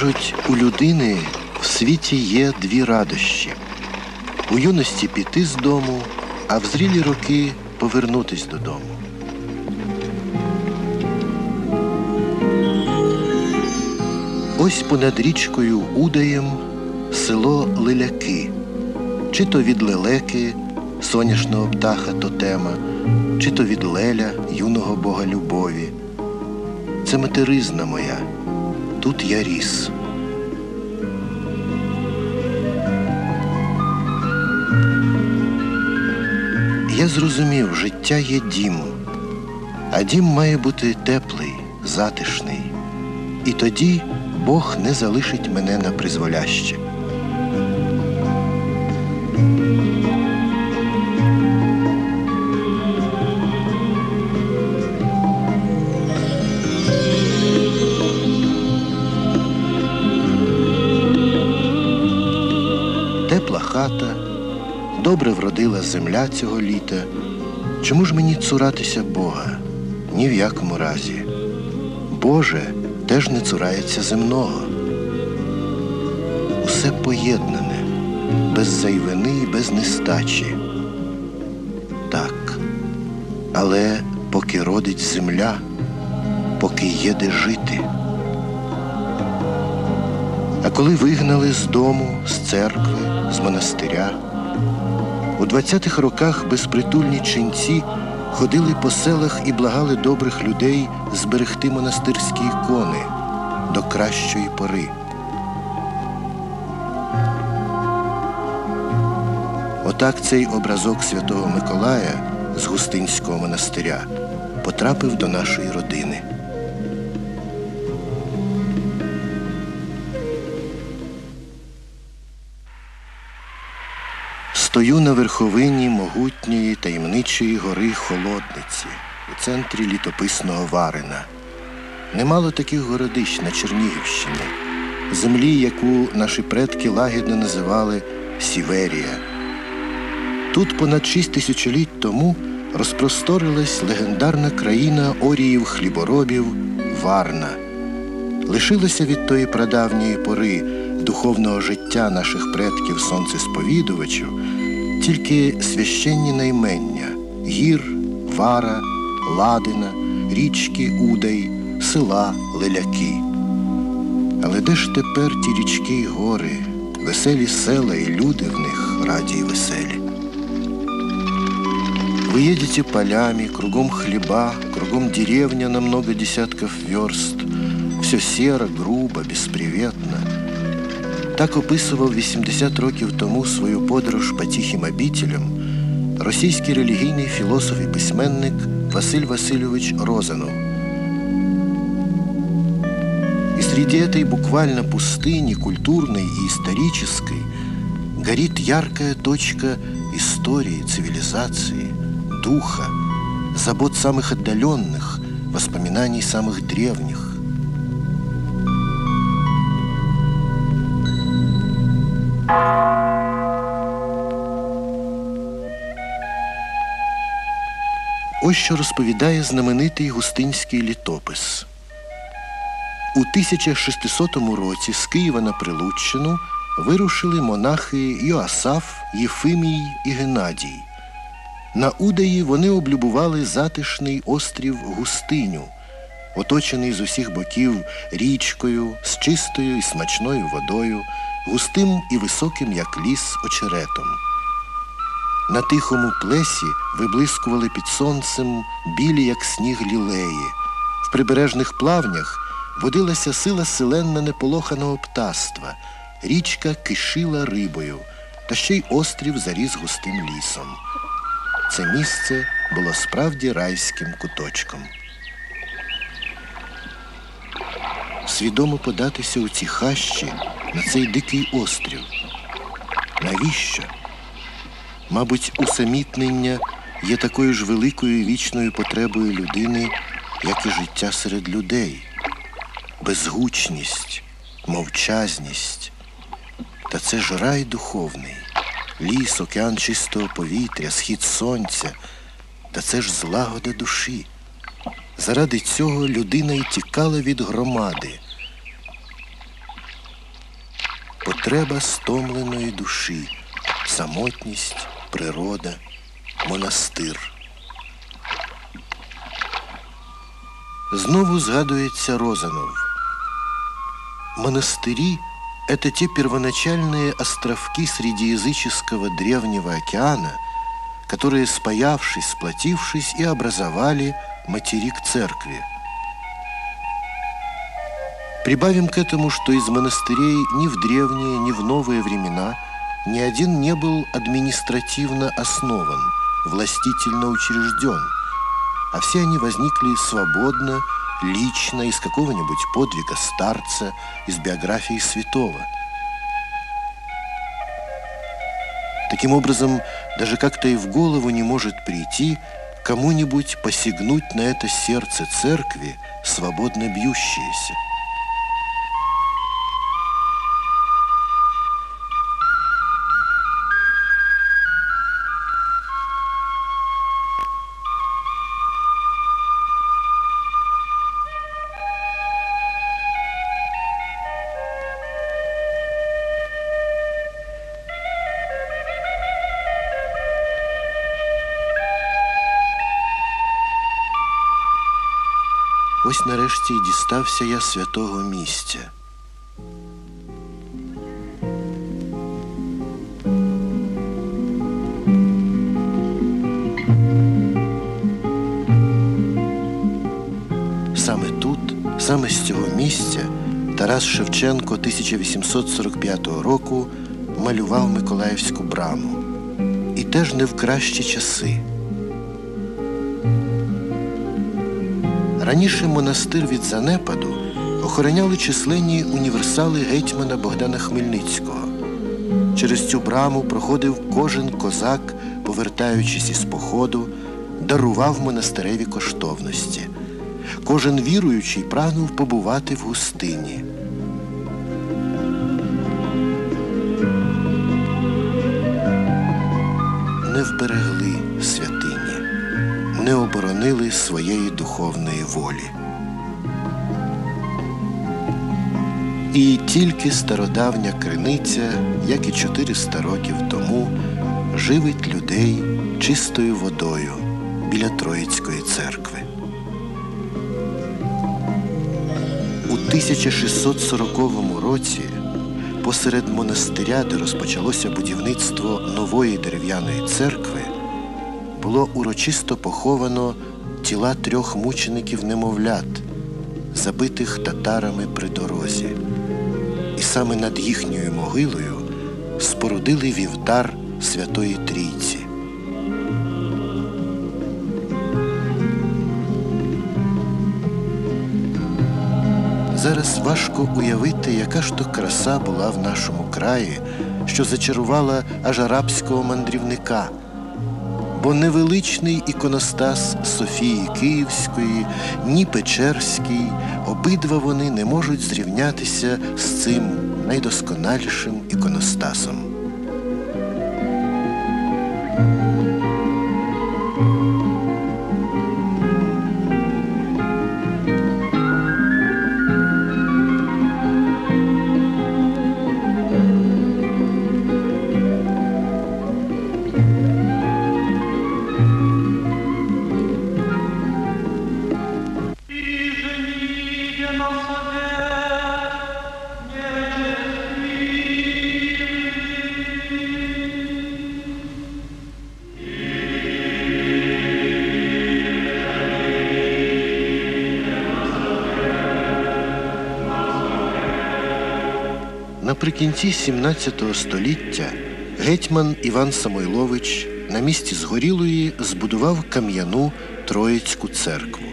Кажуть, у людини в світі є дві радощі. У юності піти з дому, а в зрілі роки повернутись додому. Ось понад річкою Удаєм село Лиляки, чи то від лелеки, соняшного птаха тотема, чи то від леля, юного бога любові. Це материзна моя, тут я ріс. Я зрозумів, життя є дім, а дім має бути теплий, затишний. І тоді Бог не залишить мене на призволяще. Добре земля цього літа. Чому ж мені цуратися Бога? Ні в якому разі. Боже теж не цурається земного. Усе поєднане, без зайвини і без нестачі. Так, але поки родить земля, поки є де жити. А коли вигнали з дому, з церкви, з монастиря, у 20-х роках безпритульні ченці ходили по селах і благали добрих людей зберегти монастирські ікони до кращої пори. Отак цей образок святого Миколая з Густинського монастиря потрапив до нашої родини. Стою на верховині могутньої таємничої гори Холодниці у центрі літописного Варина. Немало таких городищ на Чернігівщині, землі, яку наші предки лагідно називали Сіверія. Тут понад шість тисячоліть тому розпросторилась легендарна країна оріїв хліборобів Варна. Лишилося від тої прадавньої пори духовного життя наших предків сонцесповідувачів тільки священні наймення гір, вара, ладина, річки Удай, села Леляки. Але де ж тепер ті річки й гори, веселі села і люди в них раді й веселі? Вы едете полями, кругом хлеба, кругом деревня на много десятков верст. Все серо, грубо, безприветно. Так описував 80 років тому свою подорож по тихим обителям російський релігійний філософ і письменник Василь Васильович Розанов. И среди этой буквально пустыни, культурной и исторической, горит яркая точка истории, цивилизации, духа, забот самых отдаленных, воспоминаний самых древних. Ось що розповідає знаменитий густинський літопис. У 1600 році з Києва на Прилуччину вирушили монахи Йоасаф, Єфимій і Геннадій. На Удаї вони облюбували затишний острів Густиню, оточений з усіх боків річкою, з чистою і смачною водою, густим і високим, як ліс, очеретом. На тихому плесі виблискували під сонцем білі, як сніг лілеї. В прибережних плавнях водилася сила селенна неполоханого птаства. Річка кишила рибою, та ще й острів заріс густим лісом. Це місце було справді райським куточком. Свідомо податися у ці хащі на цей дикий острів. Навіщо? Мабуть, усамітнення є такою ж великою вічною потребою людини, як і життя серед людей, безгучність, мовчазність. Та це ж рай духовний, ліс, океан чистого повітря, схід сонця, та це ж злагода душі. Заради цього людина й тікала від громади. потреба стомленої душі, самотність, природа, монастир. Знову згадується Розанов. Монастыри – это те первоначальные островки среди языческого древнего океана, которые, спаявшись, сплотившись, и образовали материк церкви. Прибавим к этому, что из монастырей ни в древние, ни в новые времена ни один не был административно основан, властительно учрежден, а все они возникли свободно, лично, из какого-нибудь подвига старца, из биографии святого. Таким образом, даже как-то и в голову не может прийти кому-нибудь посягнуть на это сердце церкви, свободно бьющееся. Ось нарешті й дістався я святого місця. Саме тут, саме з цього місця, Тарас Шевченко 1845 року малював Миколаївську браму. І теж не в кращі часи. Раніше монастир від занепаду охороняли численні універсали гетьмана Богдана Хмельницького. Через цю браму проходив кожен козак, повертаючись із походу, дарував монастиреві коштовності. Кожен віруючий прагнув побувати в густині. Не святині, не оборонили своєї духовної волі. І тільки стародавня криниця, як і 400 років тому, живить людей чистою водою біля Троїцької церкви. У 1640 році посеред монастиря, де розпочалося будівництво нової дерев'яної церкви, було урочисто поховано тіла трьох мучеників немовлят, забитих татарами при дорозі. І саме над їхньою могилою спорудили вівтар Святої Трійці. Зараз важко уявити, яка ж то краса була в нашому краї, що зачарувала аж арабського мандрівника. Бо невеличний іконостас Софії Київської, ні Печерський, обидва вони не можуть зрівнятися з цим найдосконалішим іконостасом. Наприкінці 17 століття гетьман Іван Самойлович на місці згорілої збудував кам'яну Троїцьку церкву.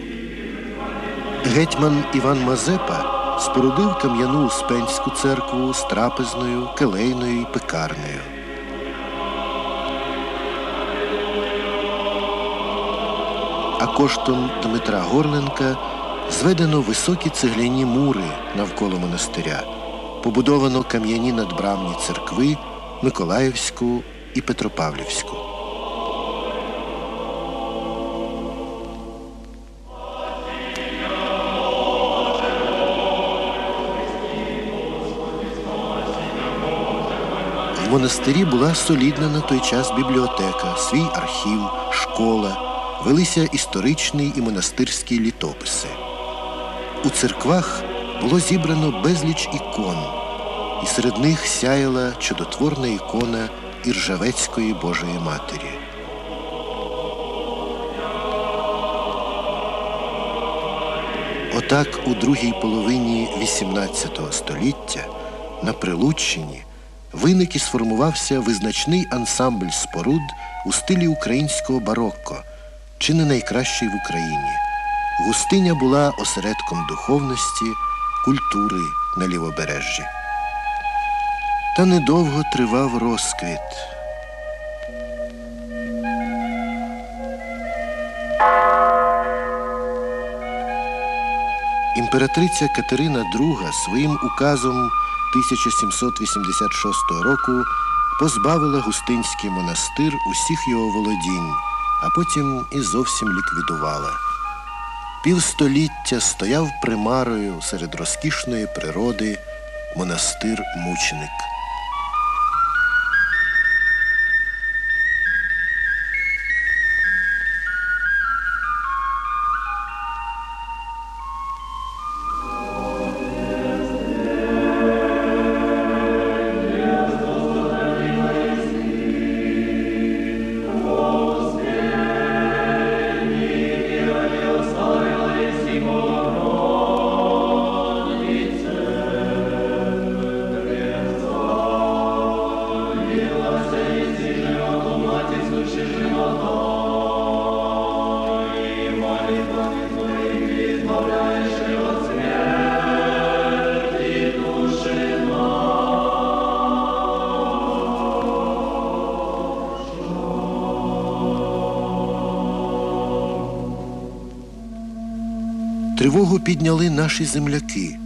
Гетьман Іван Мазепа спорудив кам'яну Успенську церкву з трапезною, келейною і пекарнею. А коштом Дмитра Горленка зведено високі цегляні мури навколо монастиря, побудовано кам'яні надбрамні церкви Миколаївську і Петропавлівську. монастирі була солідна на той час бібліотека, свій архів, школа, велися історичні і монастирські літописи. У церквах було зібрано безліч ікон, і серед них сяяла чудотворна ікона Іржавецької Божої Матері. Отак у другій половині XVIII століття на Прилуччині виник і сформувався визначний ансамбль споруд у стилі українського барокко, чи не найкращий в Україні. Густиня була осередком духовності, культури на лівобережжі. Та недовго тривав розквіт. Імператриця Катерина II своїм указом 1786 року позбавила Густинський монастир усіх його володінь, а потім і зовсім ліквідувала. Півстоліття стояв примарою серед розкішної природи монастир-мученик. Тривогу підняли наші земляки,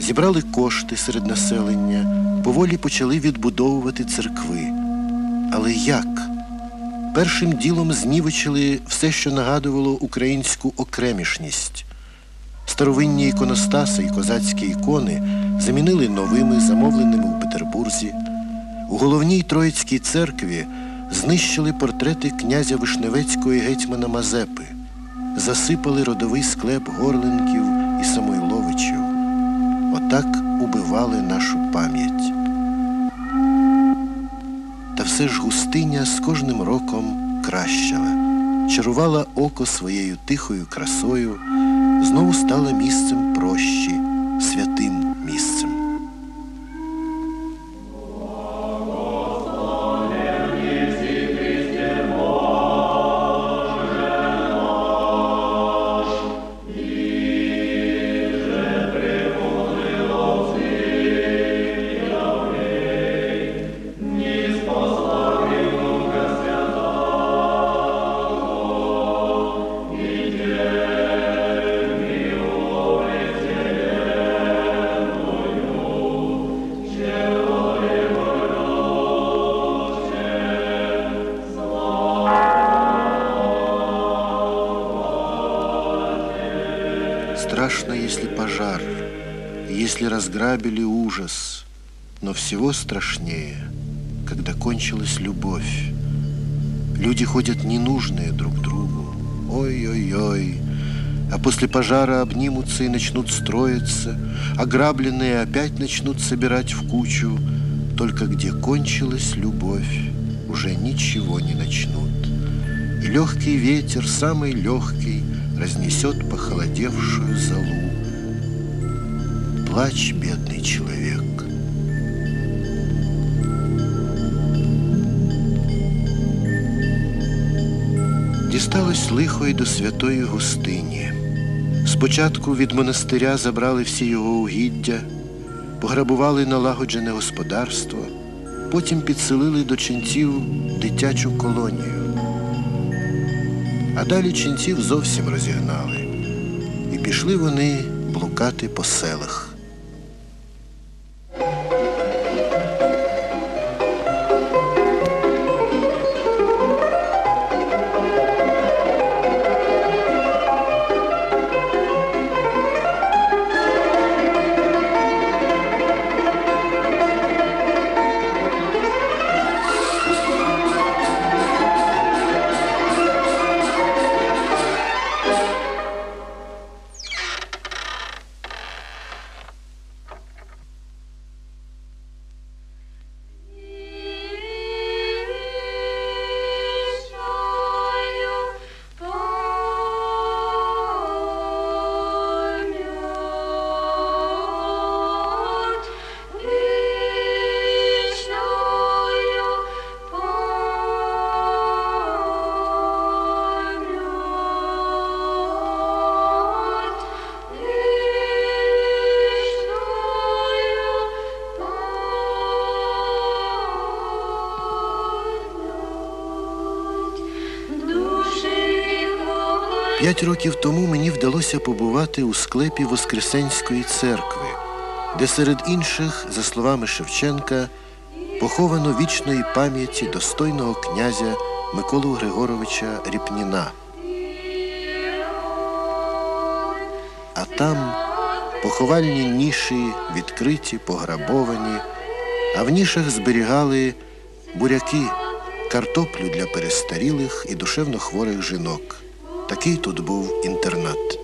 зібрали кошти серед населення, поволі почали відбудовувати церкви. Але як? Першим ділом знівечили все, що нагадувало українську окремішність. Старовинні іконостаси і козацькі ікони замінили новими, замовленими у Петербурзі. У головній Троїцькій церкві знищили портрети князя Вишневецького і гетьмана Мазепи засипали родовий склеп Горленків і Самойловичів. Отак убивали нашу пам'ять. Та все ж густиня з кожним роком кращала, чарувала око своєю тихою красою, знову стала місцем прощі, святим місцем. Разграбили ужас, но всего страшнее, когда кончилась любовь. Люди ходят ненужные друг другу. Ой-ой-ой. А после пожара обнимутся и начнут строиться, ограбленные опять начнут собирать в кучу. Только где кончилась любовь, уже ничего не начнут. И легкий ветер, самый легкий, разнесет похолодевшую золу. Плачь, бедный человек. Дісталось лихо й до святої густині. Спочатку від монастиря забрали всі його угіддя, пограбували налагоджене господарство, потім підселили до ченців дитячу колонію. А далі ченців зовсім розігнали. І пішли вони блукати по селах. П'ять років тому мені вдалося побувати у склепі Воскресенської церкви, де серед інших, за словами Шевченка, поховано вічної пам'яті достойного князя Миколу Григоровича Ріпніна. А там поховальні ніші відкриті, пограбовані, а в нішах зберігали буряки, картоплю для перестарілих і душевно хворих жінок. Такий тут був інтернат.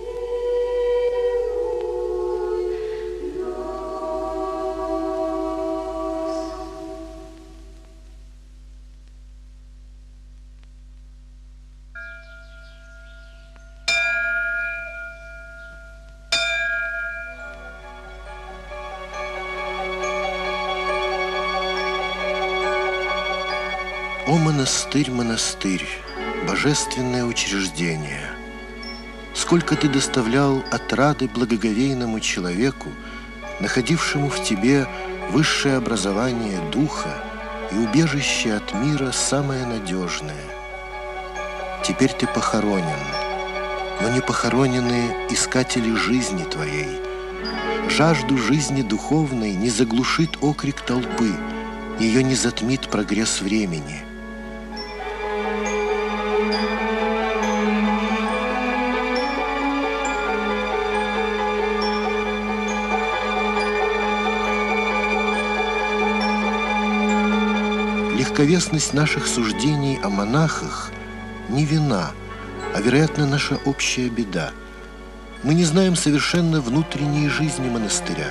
О, монастырь, монастырь, божественное учреждение! Сколько ты доставлял отрады благоговейному человеку, находившему в тебе высшее образование духа и убежище от мира самое надежное. Теперь ты похоронен, но не похоронены искатели жизни твоей. Жажду жизни духовной не заглушит окрик толпы, ее не затмит прогресс времени. Легковесность наших суждений о монахах не вина, а, вероятно, наша общая беда. Мы не знаем совершенно внутренней жизни монастыря,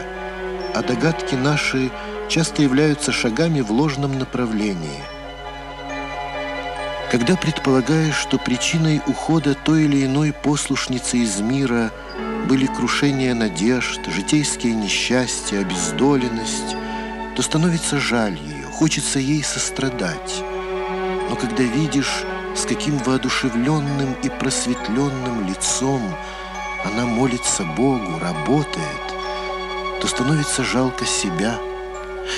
а догадки наши часто являются шагами в ложном направлении. Когда предполагаешь, что причиной ухода той или иной послушницы из мира были крушение надежд, житейские несчастья, обездоленность, то становится жаль ее, хочется ей сострадать. Но когда видишь, с каким воодушевленным и просветленным лицом она молится Богу, работает, то становится жалко себя.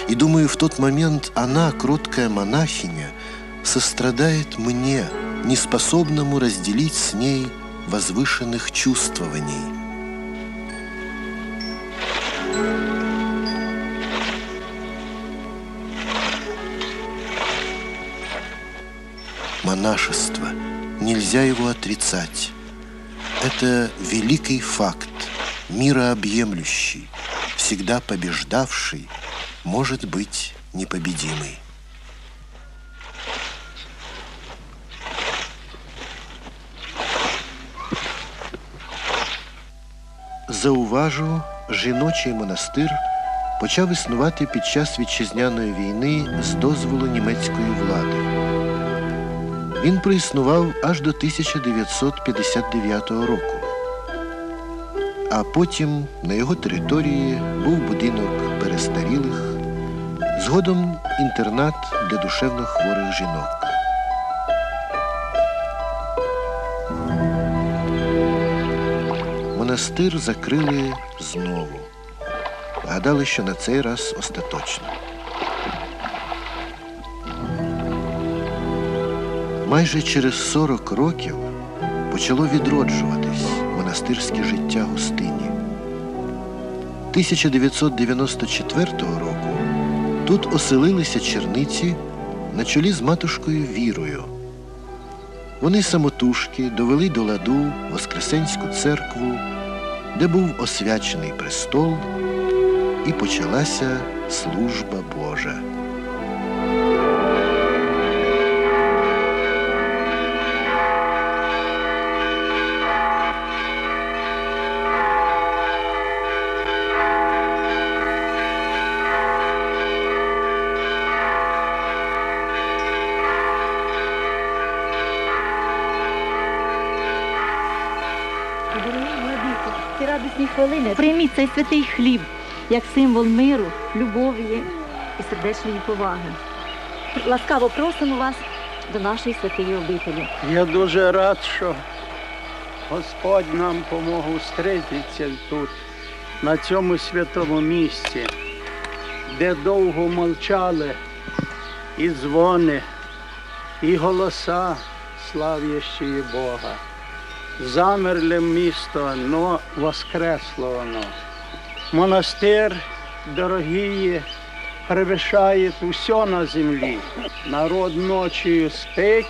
И думаю, в тот момент она, кроткая монахиня, сострадает мне, неспособному разделить с ней возвышенных чувствований. монашество. Нельзя его отрицать. Это великий факт, мирообъемлющий, всегда побеждавший, может быть непобедимый. Зауважу, жіночий монастир почав існувати під час вітчизняної війни з дозволу німецької влади. Він проіснував аж до 1959 року. А потім на його території був будинок перестарілих, згодом інтернат для душевно хворих жінок. Монастир закрили знову. Гадали, що на цей раз остаточно. Майже через 40 років почало відроджуватись монастирське життя гостині. 1994 року тут оселилися черниці на чолі з матушкою Вірою. Вони самотужки довели до ладу Воскресенську церкву, де був освячений престол, і почалася служба Божа. Ці радісні хвилини прийміть цей святий хліб як символ миру, любові і сердечної поваги. Ласкаво просимо вас до нашої святої обителі. Я дуже рад, що Господь нам помог зустрітися тут, на цьому святому місці, де довго мовчали і дзвони, і голоса славящої Бога. Замерле місто, но воскресло воно. Монастир, дорогі, превишає усе на землі. Народ ночі спить,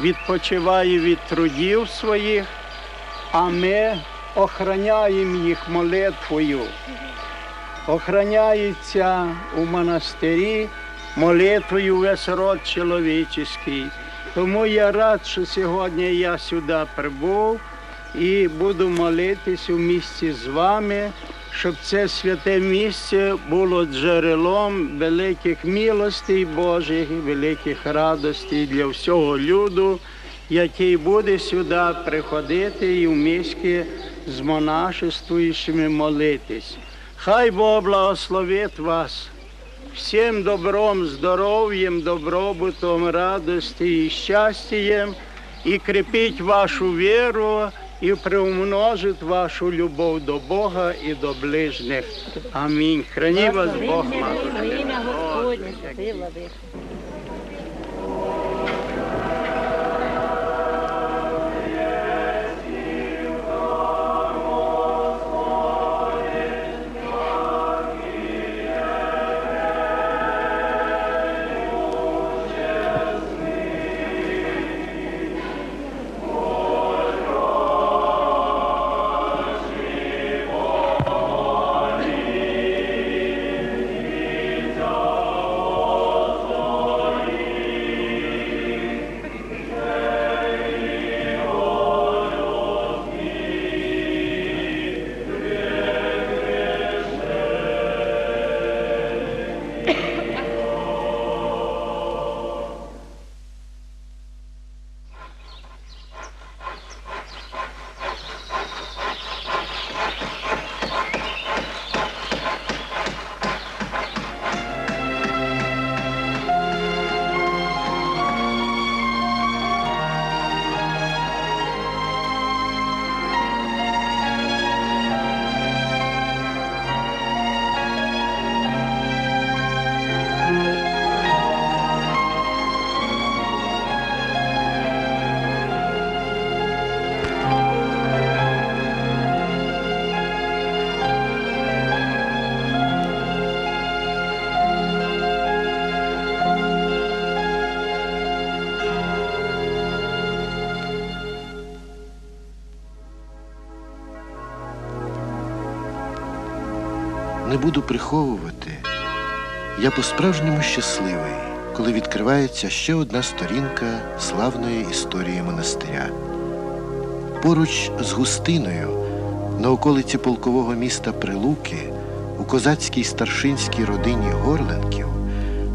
відпочиває від трудів своїх, а ми охороняємо їх молитвою. Охороняється у монастирі молитвою весь род чоловічий. Тому я рад, що сьогодні я сюди прибув і буду молитись у місті з вами, щоб це святе місце було джерелом великих милостей Божих, великих радостей для всього люду, який буде сюди приходити і в місті з монашествуючими молитись. Хай Бог благословить вас всім добром, здоров'ям, добробутом, радості і щастям, і крепить вашу віру, і приумножить вашу любов до Бога і до ближніх. Амінь. Храни вас Бог, матушка. Не буду приховувати. Я по-справжньому щасливий, коли відкривається ще одна сторінка славної історії монастиря. Поруч з густиною, на околиці полкового міста Прилуки, у козацькій старшинській родині Горленків,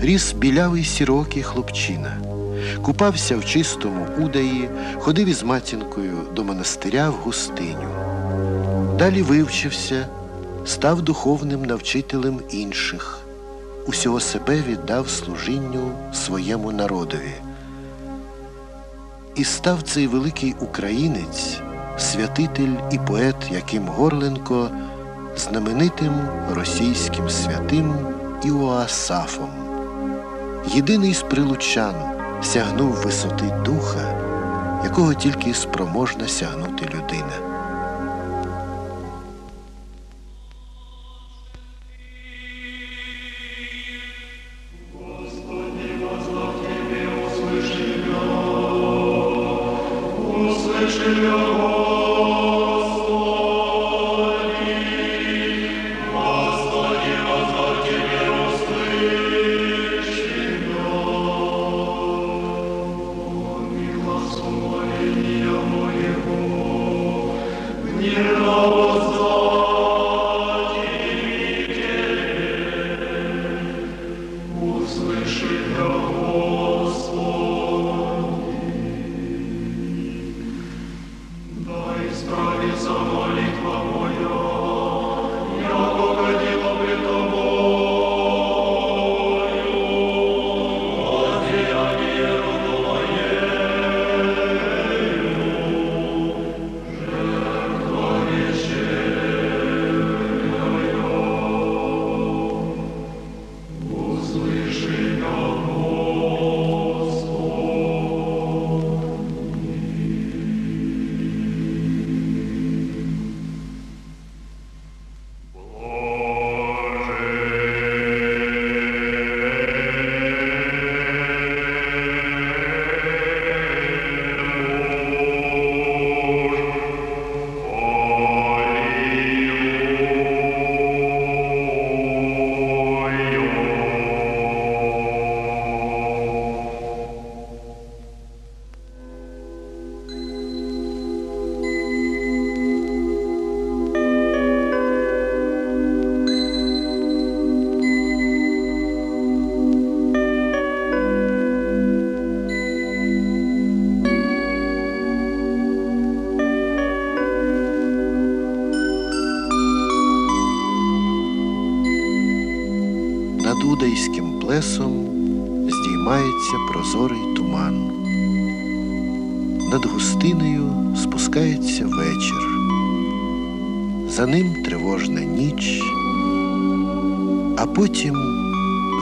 ріс білявий сірокий хлопчина, купався в чистому удаї, ходив із матінкою до монастиря в густиню. Далі вивчився, став духовним навчителем інших, усього себе віддав служінню своєму народові. І став цей великий українець, святитель і поет Яким Горленко, знаменитим російським святим Іоасафом. Єдиний з прилучан сягнув висоти духа, якого тільки спроможна сягнути людина. Судайським плесом здіймається прозорий туман. Над густиною спускається вечір. За ним тривожна ніч, а потім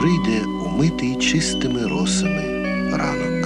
прийде умитий чистими росами ранок.